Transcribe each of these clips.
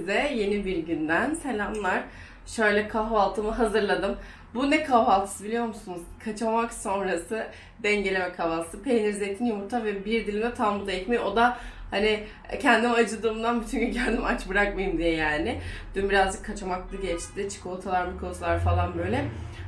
Herkese yeni bir günden selamlar. Şöyle kahvaltımı hazırladım. Bu ne kahvaltısı biliyor musunuz? Kaçamak sonrası dengeleme kahvaltısı. Peynir, zeytin, yumurta ve bir dilim de tam buğday ekmeği. O da hani kendim acıdığımdan bütün gün kendimi aç bırakmayayım diye yani. Dün birazcık kaçamaklı geçti. Çikolatalar, mikolatalar falan böyle.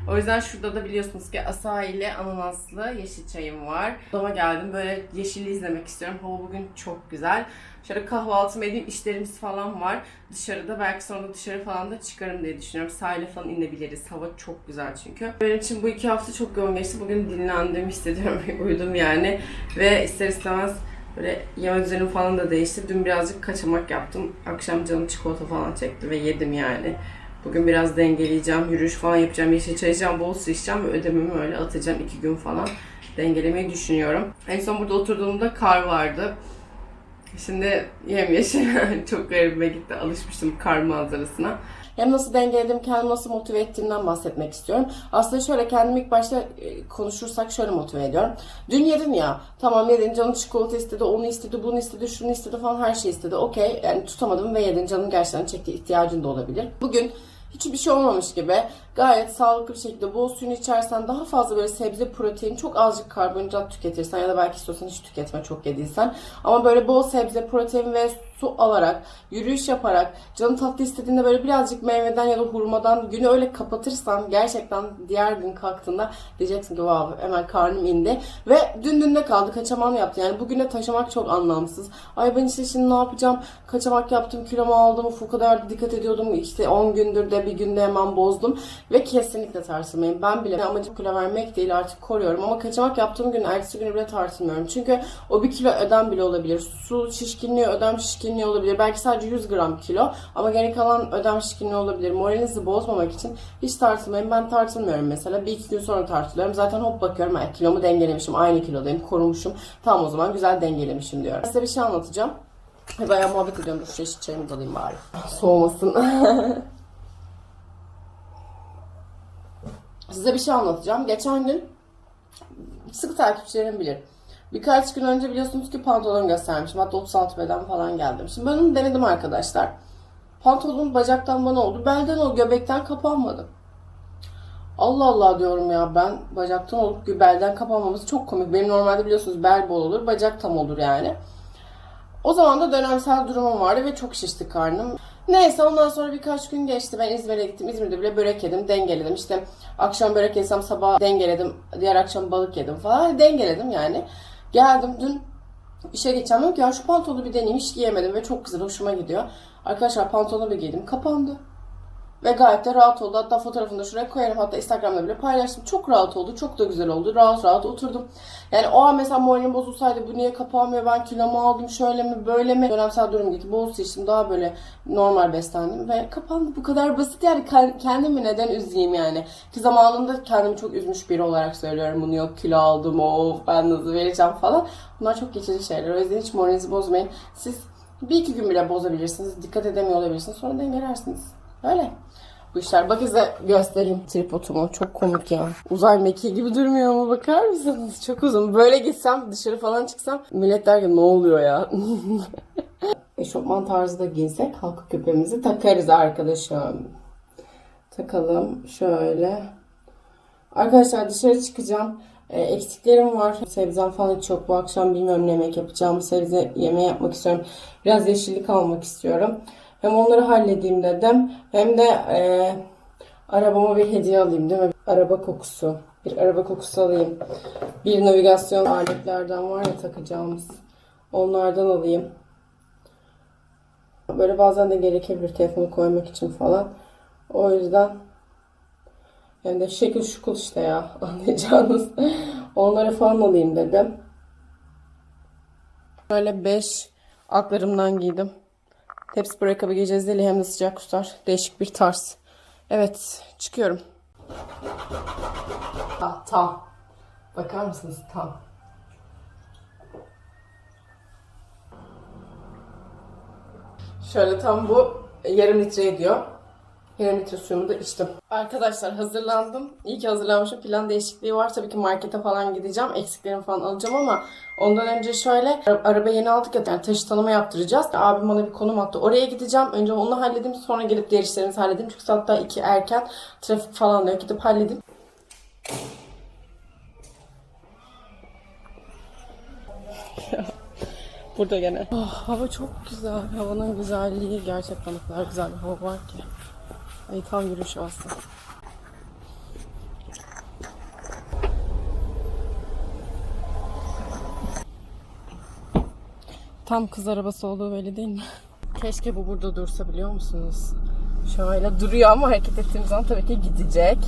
O yüzden şurada da biliyorsunuz ki asayi ile ananaslı yeşil çayım var. Odama geldim böyle yeşili izlemek istiyorum. Hava bugün çok güzel. Şöyle kahvaltımı edeyim işlerimiz falan var. Dışarıda belki sonra dışarı falan da çıkarım diye düşünüyorum. Sahile falan inebiliriz. Hava çok güzel çünkü. Benim için bu iki hafta çok yoğun geçti. Bugün dinlendim hissediyorum. Uyudum yani. Ve ister istemez Böyle yeme düzenim falan da değişti. Dün birazcık kaçamak yaptım. Akşam canım çikolata falan çekti ve yedim yani. Bugün biraz dengeleyeceğim, yürüyüş falan yapacağım, yeşil çay içeceğim, bol su içeceğim ve ödememi öyle atacağım iki gün falan. Dengelemeyi düşünüyorum. En son burada oturduğumda kar vardı. Şimdi yemyeşil çok garibime gitti. Alışmıştım kar manzarasına. Hem nasıl dengeledim, kendimi nasıl motive ettiğimden bahsetmek istiyorum. Aslında şöyle kendimi ilk başta e, konuşursak şöyle motive ediyorum. Dün yedin ya, tamam yedin canın çikolata istedi, onu istedi, bunu istedi, şunu istedi falan her şey istedi. Okey, yani tutamadım ve yedin canın gerçekten çektiği ihtiyacın da olabilir. Bugün hiçbir şey olmamış gibi. Gayet sağlıklı bir şekilde bol suyunu içersen daha fazla böyle sebze protein çok azıcık karbonhidrat tüketirsen ya da belki istiyorsan hiç tüketme çok yediysen. Ama böyle bol sebze protein ve su alarak yürüyüş yaparak canın tatlı istediğinde böyle birazcık meyveden ya da hurmadan günü öyle kapatırsan gerçekten diğer gün kalktığında diyeceksin ki wow hemen karnım indi. Ve dün dünde kaldı kaçamam yaptı. Yani bugüne taşımak çok anlamsız. Ay ben işte şimdi ne yapacağım? Kaçamak yaptım kilomu aldım o kadar dikkat ediyordum. İşte 10 gündür de bir günde hemen bozdum. Ve kesinlikle tartılmayın. Ben bile amacım kilo vermek değil artık koruyorum. Ama kaçamak yaptığım gün ertesi günü bile tartılmıyorum. Çünkü o bir kilo ödem bile olabilir. Su şişkinliği, ödem şişkinliği olabilir. Belki sadece 100 gram kilo ama geri kalan ödem şişkinliği olabilir. Moralinizi bozmamak için hiç tartılmayın. Ben tartılmıyorum mesela. Bir iki gün sonra tartılıyorum. Zaten hop bakıyorum ay kilomu dengelemişim. Aynı kilodayım. Korumuşum. Tamam o zaman güzel dengelemişim diyorum. Size bir şey anlatacağım. Bayağı muhabbet ediyorum. Dur şu çayımı da alayım bari. Soğumasın. Size bir şey anlatacağım. Geçen gün sık takipçilerim bilir. Birkaç gün önce biliyorsunuz ki pantolon göstermişim. Hatta 36 beden falan geldim. Şimdi ben onu denedim arkadaşlar. Pantolon bacaktan bana oldu. Belden o göbekten kapanmadı. Allah Allah diyorum ya ben bacaktan olup belden kapanmaması çok komik. Benim normalde biliyorsunuz bel bol olur, bacak tam olur yani. O zaman da dönemsel durumum vardı ve çok şişti karnım. Neyse ondan sonra birkaç gün geçti. Ben İzmir'e gittim. İzmir'de bile börek yedim, dengeledim. İşte akşam börek yesem sabah dengeledim. Diğer akşam balık yedim falan. Dengeledim yani. Geldim dün işe geçeceğim. Dedim ki ya şu pantolonu bir deneyeyim. Hiç giyemedim ve çok güzel hoşuma gidiyor. Arkadaşlar pantolonu bir giydim. Kapandı. Ve gayet de rahat oldu. Hatta fotoğrafını da şuraya koyarım. Hatta Instagram'da bile paylaştım. Çok rahat oldu. Çok da güzel oldu. Rahat rahat oturdum. Yani o an mesela moralim bozulsaydı bu niye kapanmıyor? Ben kilomu aldım şöyle mi böyle mi? Dönemsel durum gitti. Bol su içtim. Daha böyle normal beslendim. Ve kapandı. Bu kadar basit yani. Kendimi neden üzeyim yani? Ki zamanında kendimi çok üzmüş biri olarak söylüyorum. Bunu yok kilo aldım. Of ben nasıl vereceğim falan. Bunlar çok geçici şeyler. O yüzden hiç moralinizi bozmayın. Siz bir iki gün bile bozabilirsiniz. Dikkat edemiyor olabilirsiniz. Sonra dengelersiniz. Öyle. Bu işler. Bakın size göstereyim tripodumu. Çok komik ya. Uzay mekiği gibi durmuyor mu? Bakar mısınız? Çok uzun. Böyle gitsem dışarı falan çıksam millet der ki ne oluyor ya? Eşofman tarzı da giysek halka küpemizi takarız arkadaşım. Takalım şöyle. Arkadaşlar dışarı çıkacağım. E, eksiklerim var. Sebzem falan hiç yok. Bu akşam bilmiyorum ne yemek yapacağım. Sebze yemeği yapmak istiyorum. Biraz yeşillik almak istiyorum. Hem onları halledeyim dedim. Hem de e, arabama bir hediye alayım değil mi? Araba kokusu. Bir araba kokusu alayım. Bir navigasyon aletlerden var ya takacağımız. Onlardan alayım. Böyle bazen de gerekebilir telefonu koymak için falan. O yüzden hem de şekil şukul işte ya anlayacağınız. Onları falan alayım dedim. Böyle 5 aklarımdan giydim. Tepsi ayakkabı giyeceğiz deli hem de sıcak tutar. Değişik bir tarz. Evet çıkıyorum. Ah, tam. Bakar mısınız tam. Şöyle tam bu yarım litre ediyor. Yarım litre suyumu da içtim. Arkadaşlar hazırlandım. İyi ki hazırlanmışım. Plan değişikliği var. Tabii ki markete falan gideceğim. Eksiklerimi falan alacağım ama ondan önce şöyle ara- araba yeni aldık ya yani taşı tanıma yaptıracağız. Abim bana bir konum attı. Oraya gideceğim. Önce onu halledeyim. Sonra gelip diğer işlerimizi halledeyim. Çünkü saat daha 2 erken. Trafik falan yok. Gidip halledeyim. Burada gene. Oh, hava çok güzel. Havanın güzelliği gerçekten o kadar güzel bir hava var ki. Ay tam yürüyüş aslında. Tam kız arabası olduğu belli değil mi? Keşke bu burada dursa biliyor musunuz? Şöyle duruyor ama hareket ettiğim zaman tabii ki gidecek.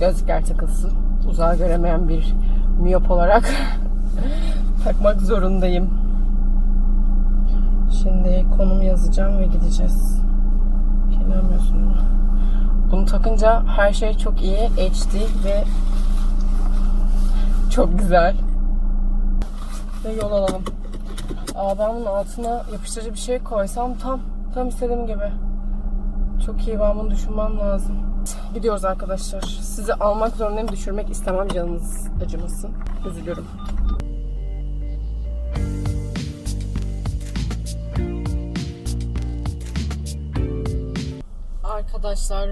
Gözlükler takılsın. Uzağa göremeyen bir miyop olarak takmak zorundayım. Şimdi konum yazacağım ve gideceğiz. İnanmıyorsun mu? Bunu takınca her şey çok iyi, HD ve çok güzel. Ve yol alalım. Aa ben bunun altına yapıştırıcı bir şey koysam tam tam istediğim gibi. Çok iyi ben bunu düşünmem lazım. Gidiyoruz arkadaşlar. Sizi almak zorundayım. Düşürmek istemem canınız acımasın. Üzülürüm. Arkadaşlar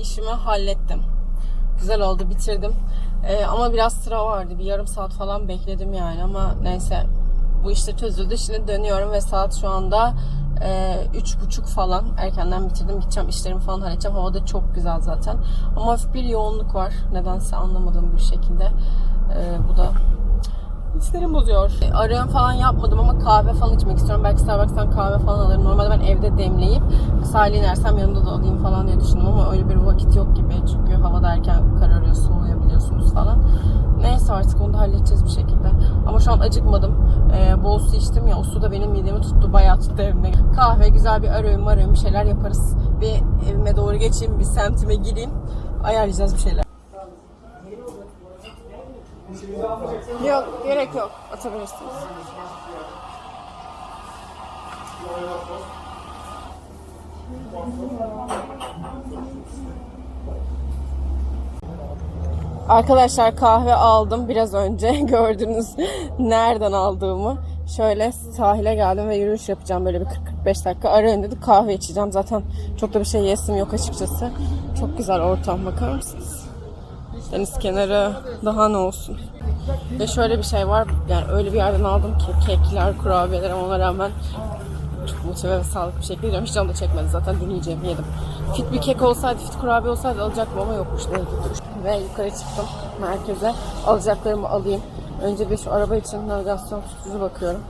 işimi hallettim. Güzel oldu bitirdim. Ee, ama biraz sıra vardı. Bir yarım saat falan bekledim yani ama neyse bu işte çözüldü. Şimdi dönüyorum ve saat şu anda e, üç buçuk falan. Erkenden bitirdim. Gideceğim işlerimi falan halledeceğim. Hava da çok güzel zaten. Ama hafif bir yoğunluk var. Nedense anlamadığım bir şekilde. Ee, bu da Hislerim bozuyor. Arıyorum falan yapmadım ama kahve falan içmek istiyorum. Belki Starbucks'tan kahve falan alırım. Normalde ben evde demleyip sahile inersem yanımda da alayım falan diye düşündüm ama öyle bir vakit yok gibi. Çünkü hava da erken kararıyor, soğuyabiliyorsunuz falan. Neyse artık onu da halledeceğiz bir şekilde. Ama şu an acıkmadım. Ee, bol su içtim ya o su da benim midemi tuttu. Bayağı tuttu evimde. Kahve, güzel bir arıyorum arıyorum bir şeyler yaparız. Bir evime doğru geçeyim, bir semtime gireyim. Ayarlayacağız bir şeyler. Yok, gerek yok. Atabilirsiniz. Arkadaşlar kahve aldım biraz önce. Gördünüz nereden aldığımı. Şöyle sahile geldim ve yürüyüş yapacağım böyle bir 40-45 dakika. Arayın dedik kahve içeceğim. Zaten çok da bir şey yesim yok açıkçası. Çok güzel ortam bakar mısınız? Deniz kenarı daha ne olsun. Ve şöyle bir şey var. Yani öyle bir yerden aldım ki kekler, kurabiyeler ama ona rağmen çok motive ve sağlıklı bir şekilde yiyorum. Hiç canım da çekmedi zaten deneyeceğim yedim. Fit bir kek olsaydı, fit kurabiye olsaydı alacaktım ama yokmuş. Ne Ve yukarı çıktım merkeze. Alacaklarımı alayım. Önce bir şu araba için navigasyon tutucu bakıyorum.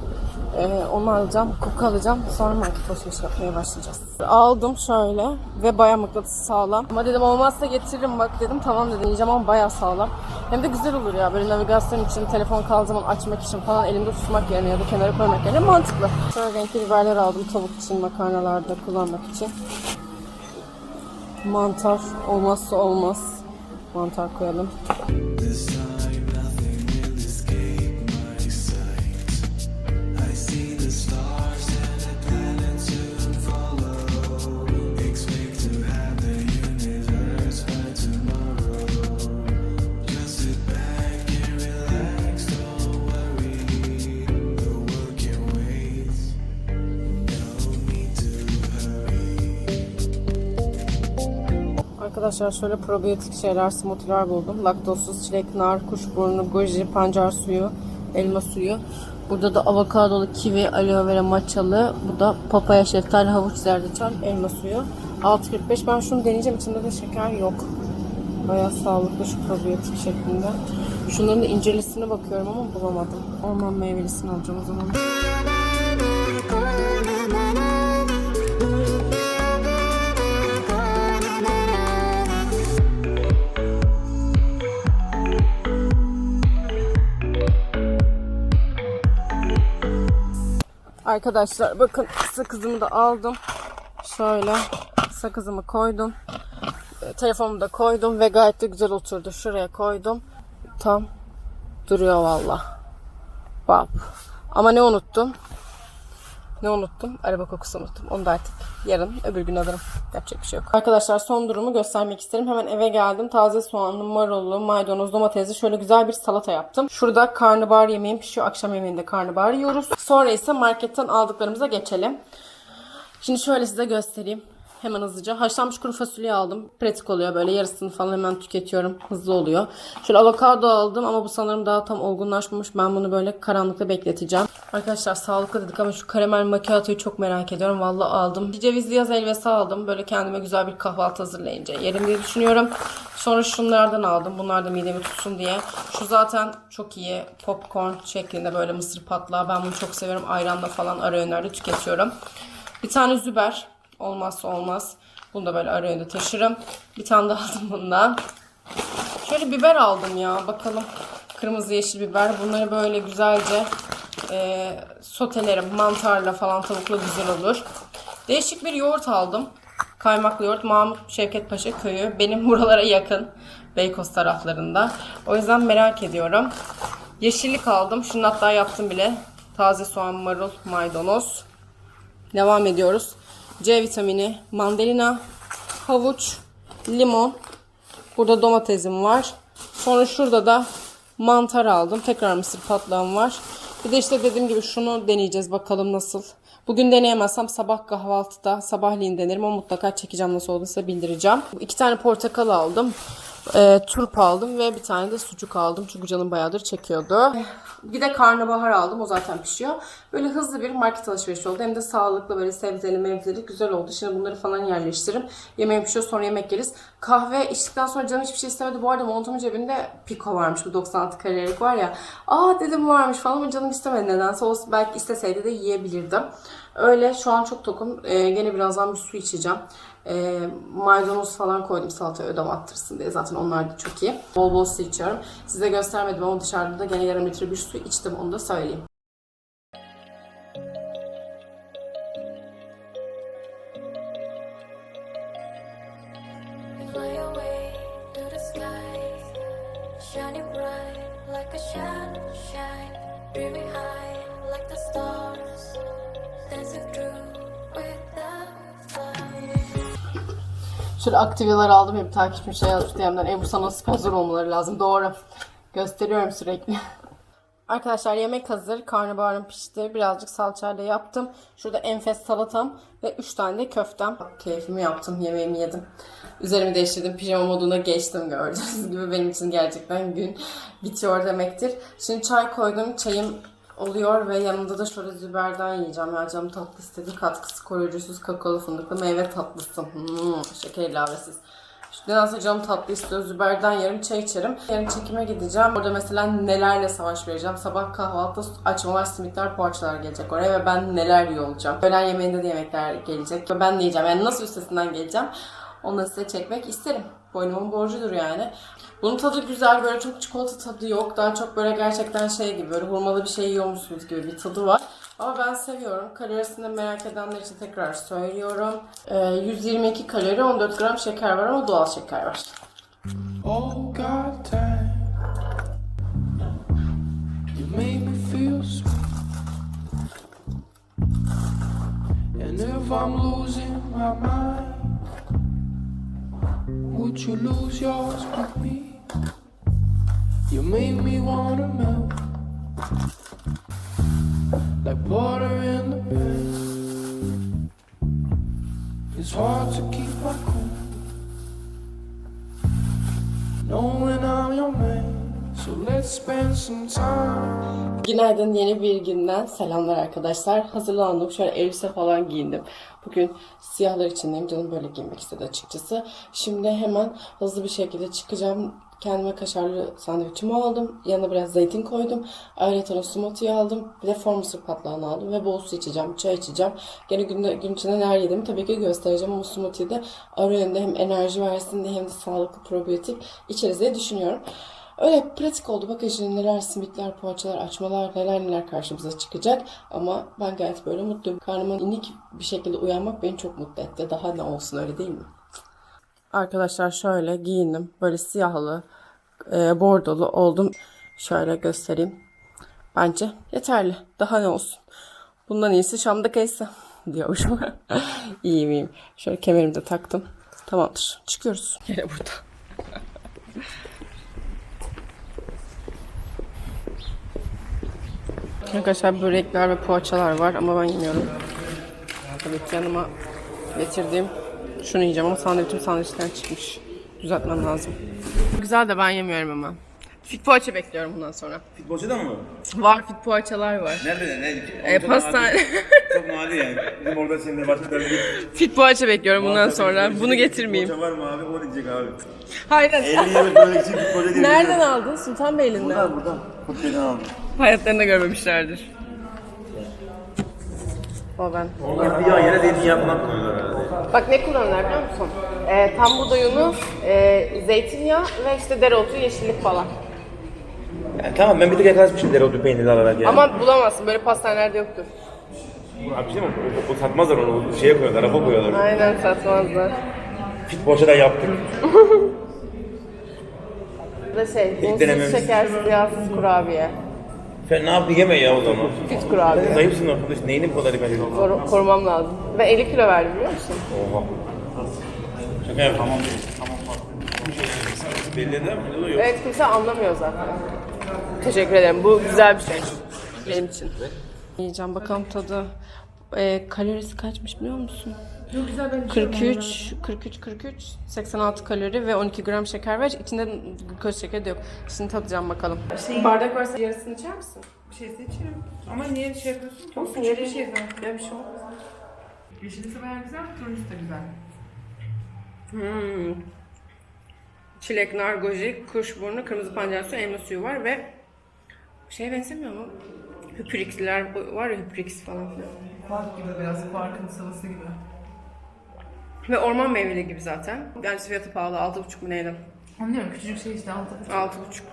Ee, onu alacağım, koku alacağım. Sonra market alışveriş yapmaya başlayacağız. Aldım şöyle ve bayağı mıknatısı sağlam. Ama dedim olmazsa getiririm bak dedim. Tamam dedim yiyeceğim ama bayağı sağlam. Hem de güzel olur ya böyle navigasyon için, telefon kaldığı zaman açmak için falan elimde tutmak yerine ya da kenara koymak yerine mantıklı. Şöyle renkli biberler aldım tavuk için, makarnalarda kullanmak için. Mantar olmazsa olmaz. Mantar koyalım. Arkadaşlar şöyle probiyotik şeyler, smoothie'ler buldum. Laktozsuz çilek, nar, kuşburnu, goji, pancar suyu, elma suyu. Burada da avokadolu, kivi, aloe vera, matchalı. Bu da papaya, şeftali, havuç, zerdeçal, elma suyu. 6.45. Ben şunu deneyeceğim. İçinde de şeker yok. Bayağı sağlıklı şu probiyotik şeklinde. Şunların da incelisine bakıyorum ama bulamadım. Orman meyvelisini alacağım o zaman. Arkadaşlar bakın sakızımı da aldım. Şöyle sakızımı koydum. Telefonumu da koydum ve gayet de güzel oturdu. Şuraya koydum. Tam duruyor valla. Bak. Ama ne unuttum? Ne unuttum? Araba kokusu unuttum. Onu da artık yarın öbür gün alırım. Yapacak bir şey yok. Arkadaşlar son durumu göstermek isterim. Hemen eve geldim. Taze soğanlı, marullu, maydanoz, domatesli şöyle güzel bir salata yaptım. Şurada karnabahar yemeğim pişiyor. Akşam yemeğinde karnabahar yiyoruz. Sonra ise marketten aldıklarımıza geçelim. Şimdi şöyle size göstereyim. Hemen hızlıca. Haşlanmış kuru fasulye aldım. Pratik oluyor böyle. Yarısını falan hemen tüketiyorum. Hızlı oluyor. Şöyle avokado aldım ama bu sanırım daha tam olgunlaşmamış. Ben bunu böyle karanlıkta bekleteceğim. Arkadaşlar sağlıklı dedik ama şu karamel macchiato'yu çok merak ediyorum. Vallahi aldım. Bir cevizli yaz helvası aldım. Böyle kendime güzel bir kahvaltı hazırlayınca yerim diye düşünüyorum. Sonra şunlardan aldım. Bunlar da midemi tutsun diye. Şu zaten çok iyi. Popcorn şeklinde böyle mısır patlağı. Ben bunu çok seviyorum. Ayranla falan ara öğünlerde tüketiyorum. Bir tane züber. Olmazsa olmaz. Bunu da böyle ara öğünde taşırım. Bir tane daha aldım bundan. Şöyle biber aldım ya. Bakalım. Kırmızı yeşil biber. Bunları böyle güzelce e, sotelerim. Mantarla falan tavukla güzel olur. Değişik bir yoğurt aldım. Kaymaklı yoğurt. Mahmut Şevket Paşa köyü. Benim buralara yakın. Beykoz taraflarında. O yüzden merak ediyorum. Yeşillik aldım. Şunu hatta yaptım bile. Taze soğan, marul, maydanoz. Devam ediyoruz. C vitamini, mandalina, havuç, limon. Burada domatesim var. Sonra şurada da mantar aldım. Tekrar mısır patlağım var. Bir de işte dediğim gibi şunu deneyeceğiz bakalım nasıl. Bugün deneyemezsem sabah kahvaltıda sabahleyin denerim ama mutlaka çekeceğim nasıl olduğunu size bildireceğim. İki tane portakal aldım. E, turp aldım ve bir tane de sucuk aldım. Çünkü canım bayağıdır çekiyordu. Bir de karnabahar aldım. O zaten pişiyor. Böyle hızlı bir market alışverişi oldu. Hem de sağlıklı böyle sebzeli mevzeli güzel oldu. Şimdi bunları falan yerleştiririm. Yemeğim pişiyor sonra yemek yeriz. Kahve içtikten sonra canım hiçbir şey istemedi. Bu arada montumun cebinde Pico varmış. Bu 96 kalorilik var ya. Aa dedim varmış falan ama canım istemedi nedense. Olsun belki isteseydi de yiyebilirdim. Öyle şu an çok tokum. Ee, gene birazdan bir su içeceğim. Ee, maydanoz falan koydum salataya ödem attırsın diye. Zaten onlar da çok iyi. Bol bol su içiyorum. Size göstermedim ama dışarıda da gene yarım litre bir su içtim. Onu da söyleyeyim. Aktiveler aldım. Hep takipçim şey yazmış DM'den. Ebru sana sponsor olmaları lazım. Doğru. Gösteriyorum sürekli. Arkadaşlar yemek hazır. Karnabaharım pişti. Birazcık salçayla yaptım. Şurada enfes salatam ve 3 tane de köftem. Keyfimi yaptım. Yemeğimi yedim. Üzerimi değiştirdim. Pijama moduna geçtim gördüğünüz gibi. Benim için gerçekten gün bitiyor demektir. Şimdi çay koydum. Çayım oluyor ve yanında da şöyle züberden yiyeceğim. Ya canım tatlı istedi. Katkısı koruyucusuz kakaolu fındıklı meyve tatlısı. Hmm, şeker ilavesiz. İşte nedense canım tatlı istiyor. Züberden yarım çay içerim. Yarın çekime gideceğim. Orada mesela nelerle savaş vereceğim. Sabah kahvaltıda açmalar, simitler, poğaçalar gelecek oraya ve ben neler yiyor olacağım. Öğlen yemeğinde de yemekler gelecek ve ben de yiyeceğim. Yani nasıl üstesinden geleceğim da size çekmek isterim. Boynumun borcudur yani. Bunun tadı güzel. Böyle çok çikolata tadı yok. Daha çok böyle gerçekten şey gibi böyle hurmalı bir şey yiyormuşsunuz gibi bir tadı var. Ama ben seviyorum. Kalorisini merak edenler için tekrar söylüyorum. Ee, 122 kalori, 14 gram şeker var ama doğal şeker var. Oh would you lose yours with me? Made me wanna melt like water in the pan. It's hard to keep my cool. Knowing I'm your man, so let's spend some time. Günaydın yeni bir günden selamlar arkadaşlar. Hazırlandım. Şöyle elbise falan giyindim. Bugün siyahlar içindeyim. Canım böyle giymek istedi açıkçası. Şimdi hemen hızlı bir şekilde çıkacağım. Kendime kaşarlı sandviçimi aldım. Yanına biraz zeytin koydum. Ayrıca smoothie aldım. Bir de form mısır patlağını aldım. Ve bol su içeceğim. Çay içeceğim. Gene günde, gün içinde neler yediğimi tabii ki göstereceğim. Ama smoothie'de ara öğünde hem enerji versin diye hem de sağlıklı probiyotik içeriz diye düşünüyorum. Öyle pratik oldu. Bakın şimdi neler simitler, poğaçalar, açmalar, neler neler karşımıza çıkacak. Ama ben gayet böyle mutluyum. Karnıma inik bir şekilde uyanmak beni çok mutlu etti. Daha ne olsun öyle değil mi? Arkadaşlar şöyle giyindim. Böyle siyahlı, e, bordolu oldum. Şöyle göstereyim. Bence yeterli. Daha ne olsun. Bundan iyisi Şam'da kayısı diyormuşum. iyiyim iyiyim. Şöyle kemerimi de taktım. Tamamdır. Çıkıyoruz. Yine burada. Arkadaşlar börekler ve poğaçalar var ama ben yemiyorum. Tabii ki yanıma getirdiğim şunu yiyeceğim ama sandviçim sandviçten çıkmış. Düzeltmem lazım. Güzel de ben yemiyorum ama. Fit poğaça bekliyorum bundan sonra. Boşada mı? Var fit poğaçalar var. Nerede? Ne? E, pastane. Çok nadir yani. Bizim orada şimdi başka bir fit poğaça bekliyorum bundan sonra. Bunu getirmeyeyim. Boşa var mı abi? O diyecek abi. Hayır. 50 yemek böyle için bir koca değil. Nereden aldın? Sultanbeyli'nden. Buradan buradan. Kutlu'dan aldım. Hayatlarında görmemişlerdir. O ben. Onlar bir yağ yere zeytinyağı falan koyuyorlar herhalde. Bak ne kullanırlar biliyor musun? Ee, tam buğday unu, e, zeytinyağı ve işte dereotu, yeşillik falan. Yani tamam ben bir tık yaklaşmışım dereotu peynirli alarak yani. Ama bulamazsın. Böyle pastanelerde yoktur. Abi bir şey mi? O, o satmazlar onu. O şeye koyuyorlar, rafa koyuyorlar. Aynen satmazlar. Fit boşadan yaptık. Bu da şey, unsuz, denememiz. şekersiz, yağsız kurabiye. Sen ne yaptın yeme ya o zaman. Fit kurabiye. Zayıfsın arkadaş. Neyini bu kadar ediyorsun? Koru- korumam lazım. Ben 50 kilo verdim biliyor musun? Oha. Şaka yaptım. Tamam. Belli eder mi? Yok. Evet kimse anlamıyor zaten. Teşekkür ederim. Bu güzel bir şey. Benim için. Yiyeceğim bakalım tadı. Ee, kalorisi kaçmış biliyor musun? Çok güzel ben 43, 43, 43, 86 kalori ve 12 gram şeker var. İçinde glikoz şekeri de yok. Şimdi tadacağım bakalım. Bardak varsa yarısını içer misin? Bir şey seçiyorum. Ama niye şey yapıyorsun? Çok küçük bir şey zaten. Ya bir şey olmaz. Yeşilisi bayağı güzel, turuncusu da güzel. Hmm. Çilek, nar, goji, kuşburnu, kırmızı pancar suyu, elma suyu var ve şeye benzemiyor mu? Hüprixler var ya hüprix falan filan. Park gibi biraz, parkın sıvısı gibi. Ve orman meyveli gibi zaten. Yani fiyatı pahalı. 6,5 mu neydi? Anlıyorum, küçücük şey işte altı buçuk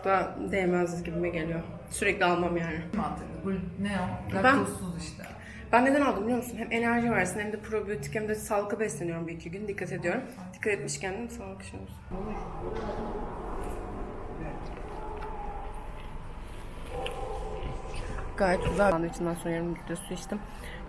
6,5'da değmez gibime geliyor. Sürekli almam yani. mantıklı. Bu ne o? Ben- Laktozsuz işte. Ben neden aldım biliyor musun? Hem enerji versin hem de probiyotik hem de sağlıklı besleniyorum bir iki gün. Dikkat ediyorum. Dikkat etmişken de sağlık şey olsun. Gayet güzel. Sandviçinden sonra yarım litre su içtim.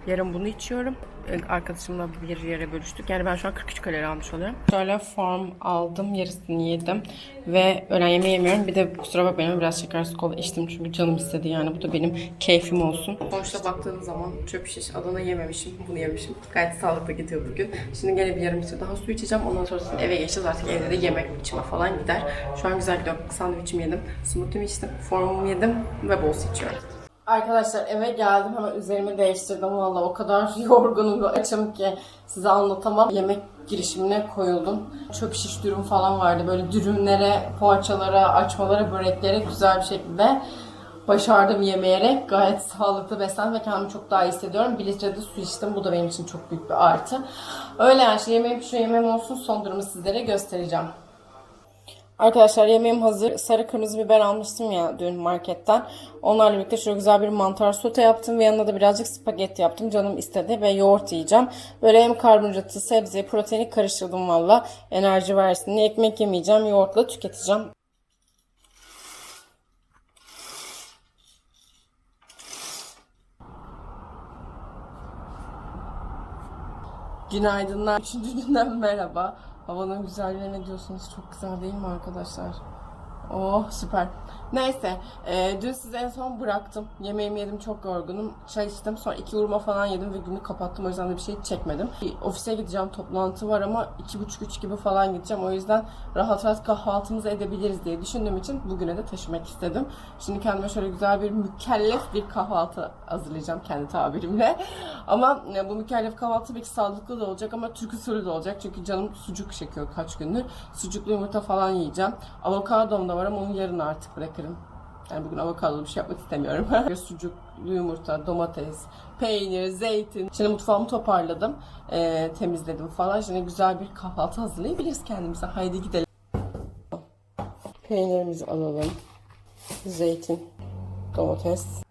Yarın bunu içiyorum. Ee, Arkadaşımla bir yere bölüştük. Yani ben şu an 43 kalori almış oluyorum. Şöyle farm aldım. Yarısını yedim. Ve öğlen yemeği yemiyorum. Bir de kusura bakmayın biraz şekersiz kola içtim. Çünkü canım istedi yani. Bu da benim keyfim olsun. Sonuçta baktığınız zaman çöp şiş Adana yememişim. Bunu yemişim. Gayet sağlıklı gidiyor bugün. Şimdi gene bir yarım litre daha su içeceğim. Ondan sonrasında eve geçeceğiz. Artık evde de yemek içime falan gider. Şu an güzel gidiyor. Sandviçimi yedim. Smoothie'mi içtim. Formumu yedim. Ve bol su içiyorum. Arkadaşlar eve geldim hemen üzerimi değiştirdim valla o kadar yorgunum ve açım ki size anlatamam. Yemek girişimine koyuldum. Çöp şiş dürüm falan vardı böyle dürümlere, poğaçalara, açmalara, böreklere güzel bir şekilde başardım yemeyerek. Gayet sağlıklı beslendim ve kendimi çok daha iyi hissediyorum. Bir litre de su içtim. Bu da benim için çok büyük bir artı. Öyle yani şimdi yemeğim şu yemeğim olsun son durumu sizlere göstereceğim. Arkadaşlar yemeğim hazır. Sarı kırmızı biber almıştım ya dün marketten. Onlarla birlikte şöyle güzel bir mantar sote yaptım ve yanına da birazcık spagetti yaptım. Canım istedi ve yoğurt yiyeceğim. Böyle hem karbonhidratı, sebze, proteini karıştırdım valla. Enerji versin diye ekmek yemeyeceğim. Yoğurtla tüketeceğim. Günaydınlar. Üçüncü günden merhaba. Havanın güzelliğine ne diyorsunuz? Çok güzel değil mi arkadaşlar? Oh süper. Neyse e, dün sizi en son bıraktım. Yemeğimi yedim çok yorgunum. Çay içtim sonra iki vurma falan yedim ve günü kapattım. O yüzden de bir şey çekmedim. Bir ofise gideceğim toplantı var ama iki buçuk üç gibi falan gideceğim. O yüzden rahat rahat kahvaltımızı edebiliriz diye düşündüğüm için bugüne de taşımak istedim. Şimdi kendime şöyle güzel bir mükellef bir kahvaltı hazırlayacağım kendi tabirimle. Ama e, bu mükellef kahvaltı tabii ki sağlıklı da olacak ama Türk usulü de olacak. Çünkü canım sucuk çekiyor kaç gündür. Sucuklu yumurta falan yiyeceğim. Avokadom da var ama onu yarın artık bırakırım. Yani bugün avokadolu bir şey yapmak istemiyorum. Sucuklu yumurta, domates, peynir, zeytin. Şimdi mutfağımı toparladım. e, temizledim falan. Şimdi güzel bir kahvaltı hazırlayabiliriz kendimize. Haydi gidelim. Peynirimizi alalım. Zeytin, domates.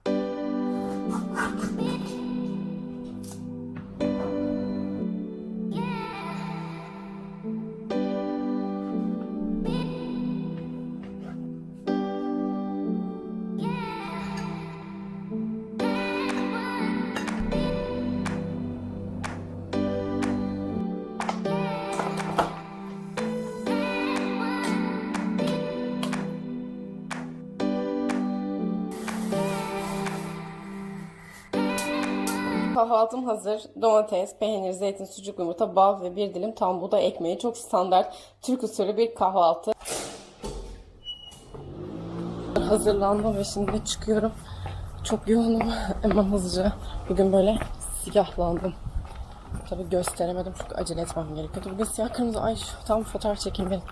Kahvaltım hazır. Domates, peynir, zeytin, sucuk, yumurta, bal ve bir dilim tam buğday ekmeği. Çok standart Türk usulü bir kahvaltı. Hazırlandım ve şimdi çıkıyorum. Çok yoğunum. Hemen hızlıca. Bugün böyle siyahlandım. Tabii gösteremedim çünkü acele etmem gerekiyordu. Bugün siyah kırmızı ay tam fotoğraf çekeyim benim.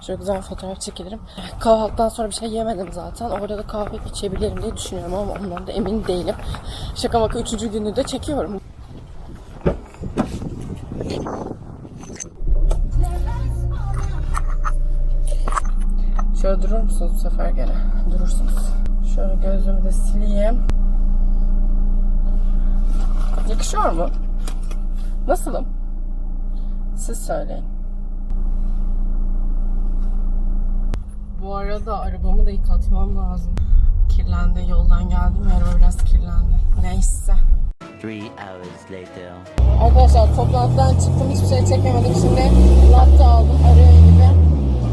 Şöyle güzel fotoğraf çekilirim. Kahvaltıdan sonra bir şey yemedim zaten. Orada da kahve içebilirim diye düşünüyorum ama ondan da emin değilim. Şaka maka üçüncü günü de çekiyorum. Şöyle durur musunuz bu sefer gene? Durursunuz. Şöyle gözümü de sileyim. Yakışıyor mu? Nasılım? Siz söyleyin. Bu arada arabamı da yıkatmam lazım. Kirlendi. Yoldan geldim. Araba biraz kirlendi. Neyse. Three hours later. Arkadaşlar toplantıdan çıktım. Hiçbir şey çekemedim. Şimdi latte aldım. Arayın gibi.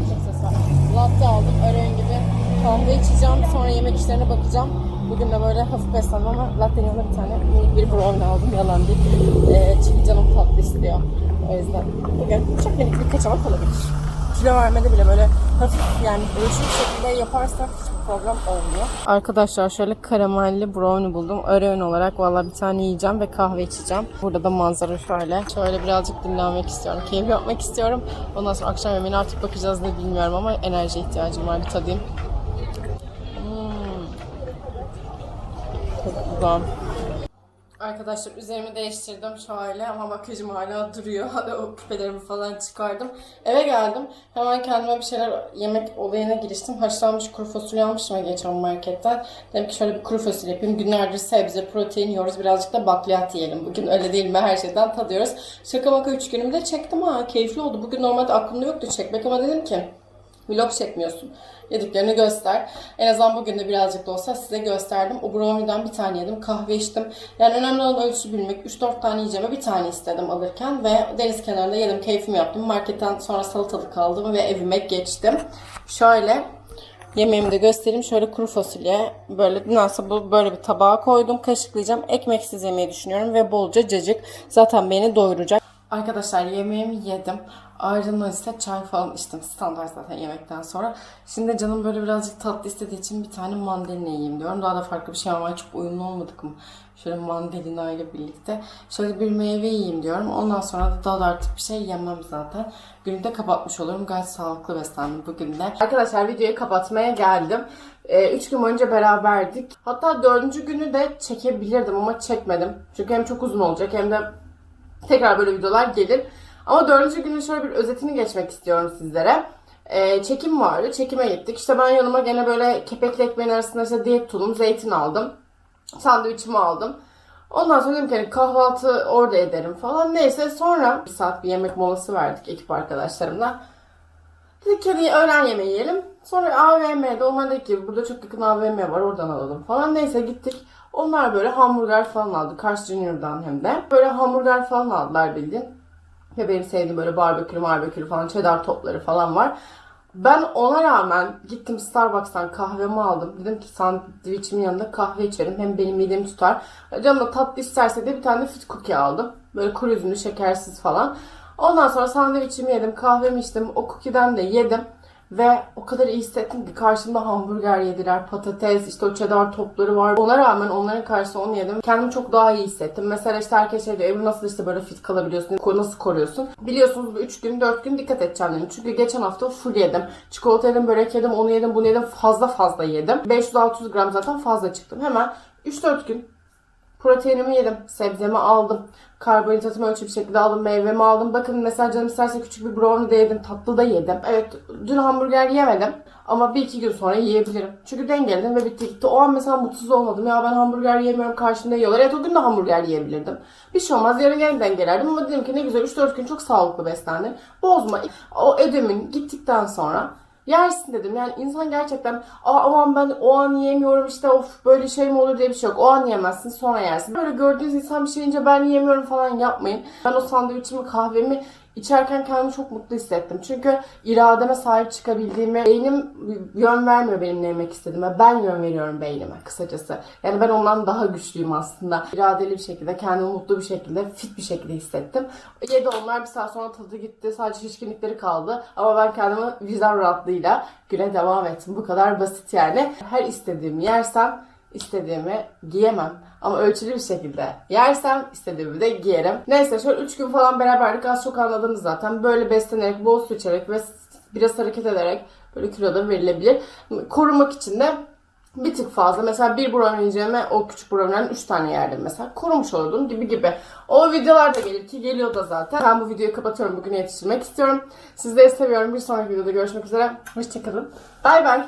Çok ses var. Latte aldım. Arayın gibi. Kahve içeceğim. Sonra yemek işlerine bakacağım. Bugün de böyle hafif beslendim ama latte'nin yanında bir tane minik bir brownie aldım. Yalan değil. Ee, çünkü canım tatlı istiyor. O yüzden bugün çok minik bir kaçamak olabilir. Kilo vermede bile böyle hafif yani ölçülü şekilde yaparsak hiçbir problem olmuyor. Arkadaşlar şöyle karamelli brownie buldum. Öğün olarak valla bir tane yiyeceğim ve kahve içeceğim. Burada da manzara şöyle. Şöyle birazcık dinlenmek istiyorum. Keyif yapmak istiyorum. Ondan sonra akşam yemeğine artık bakacağız ne bilmiyorum ama enerji ihtiyacım var. Bir tadayım. Hmm. Güzel. Arkadaşlar üzerimi değiştirdim şöyle ama makyajım hala duruyor. O küpelerimi falan çıkardım. Eve geldim. Hemen kendime bir şeyler yemek olayına giriştim. Haşlanmış kuru fasulye almışım ya geçen marketten. Dedim ki şöyle bir kuru fasulye yapayım. Günlerdir sebze, protein yiyoruz. Birazcık da bakliyat yiyelim. Bugün öyle değil mi? Her şeyden tadıyoruz. Şaka maka 3 günümde çektim ha. Keyifli oldu. Bugün normalde aklımda yoktu çekmek ama dedim ki Vlog çekmiyorsun. Yediklerini göster. En azından bugün de birazcık da olsa size gösterdim. O brownie'den bir tane yedim. Kahve içtim. Yani önemli olan ölçü bilmek. 3-4 tane yiyeceğime bir tane istedim alırken. Ve deniz kenarında yedim. Keyfimi yaptım. Marketten sonra salatalık aldım ve evime geçtim. Şöyle Yemeğimi de göstereyim. Şöyle kuru fasulye. Böyle nasıl bu böyle bir tabağa koydum. Kaşıklayacağım. Ekmeksiz yemeyi düşünüyorum ve bolca cacık. Zaten beni doyuracak. Arkadaşlar yemeğimi yedim. Ardından ise çay falan içtim. Standart zaten yemekten sonra. Şimdi canım böyle birazcık tatlı istediği için bir tane mandalina yiyeyim diyorum. Daha da farklı bir şey ama çok uyumlu olmadık mı? Şöyle mandalina ile birlikte. Şöyle bir meyve yiyeyim diyorum. Ondan sonra da daha da artık bir şey yemem zaten. Günü de kapatmış olurum. Gayet sağlıklı beslendim bugün de. Arkadaşlar videoyu kapatmaya geldim. 3 gün boyunca beraberdik. Hatta dördüncü günü de çekebilirdim ama çekmedim. Çünkü hem çok uzun olacak hem de tekrar böyle videolar gelir. Ama dördüncü günün şöyle bir özetini geçmek istiyorum sizlere. Ee, çekim vardı. Çekime gittik. İşte ben yanıma gene böyle kepekli ekmeğin arasında işte diyet tulum, zeytin aldım. Sandviçimi aldım. Ondan sonra dedim ki hani kahvaltı orada ederim falan. Neyse sonra bir saat bir yemek molası verdik ekip arkadaşlarımla. Dedik ki hani öğlen yemeği yiyelim. Sonra AVM'de onlar dedi ki burada çok yakın AVM var oradan alalım falan. Neyse gittik. Onlar böyle hamburger falan aldı. Cars Junior'dan hem de. Böyle hamburger falan aldılar bildiğin. Ve benim sevdiğim böyle barbekülü barbekülü falan cheddar topları falan var. Ben ona rağmen gittim Starbucks'tan kahvemi aldım. Dedim ki sandviçimin yanında kahve içerim. Hem benim midemi tutar. Canım da tatlı isterse de bir tane fit cookie aldım. Böyle kuru üzümlü şekersiz falan. Ondan sonra sandviçimi yedim, kahvemi içtim. O cookie'den de yedim. Ve o kadar iyi hissettim ki karşımda hamburger yediler, patates, işte o cheddar topları var. Ona rağmen onların karşısında onu yedim. Kendimi çok daha iyi hissettim. Mesela işte herkes şey diyor, Ebru nasıl işte böyle fit kalabiliyorsun, nasıl koruyorsun? Biliyorsunuz bu 3 gün, 4 gün dikkat edeceğim dedim. Çünkü geçen hafta full yedim. Çikolata yedim, börek yedim, onu yedim, bunu yedim. Fazla fazla yedim. 500-600 gram zaten fazla çıktım. Hemen 3-4 gün Proteinimi yedim, sebzemi aldım, karbonhidratımı ölçü bir şekilde aldım, meyvemi aldım. Bakın mesela canım isterse küçük bir brownie de yedim, tatlı da yedim. Evet, dün hamburger yemedim ama bir iki gün sonra yiyebilirim. Çünkü dengeledim ve bitti gitti. O an mesela mutsuz olmadım. Ya ben hamburger yemiyorum, karşımda yiyorlar. Evet o gün de hamburger yiyebilirdim. Bir şey olmaz, yarın gene dengelerdim ama dedim ki ne güzel 3-4 gün çok sağlıklı beslendim. Bozma. O ödemin gittikten sonra Yersin dedim. Yani insan gerçekten Aa, aman ben o an yiyemiyorum işte of böyle şey mi olur diye bir şey yok. O an yemezsin sonra yersin. Böyle gördüğünüz insan bir şey yiyince ben yiyemiyorum falan yapmayın. Ben o sandviçimi kahvemi İçerken kendimi çok mutlu hissettim. Çünkü irademe sahip çıkabildiğimi, beynim yön vermiyor benim ne yemek istediğime. Ben yön veriyorum beynime kısacası. Yani ben ondan daha güçlüyüm aslında. İradeli bir şekilde, kendimi mutlu bir şekilde, fit bir şekilde hissettim. Yedi onlar bir saat sonra tadı gitti. Sadece şişkinlikleri kaldı. Ama ben kendimi vicdan rahatlığıyla güne devam ettim. Bu kadar basit yani. Her istediğimi yersem istediğimi giyemem. Ama ölçülü bir şekilde yersem istediğimi de giyerim. Neyse şöyle 3 gün falan beraberdik. Az çok anladınız zaten. Böyle beslenerek, bol su içerek ve biraz hareket ederek böyle kilo da verilebilir. Korumak için de bir tık fazla. Mesela bir brownie yiyeceğime o küçük brownie'den 3 tane yerdim mesela. Korumuş olurdum gibi gibi. O videolar da gelir ki geliyor da zaten. Ben bu videoyu kapatıyorum. Bugün yetiştirmek istiyorum. Sizleri seviyorum. Bir sonraki videoda görüşmek üzere. Hoşçakalın. Bay bay.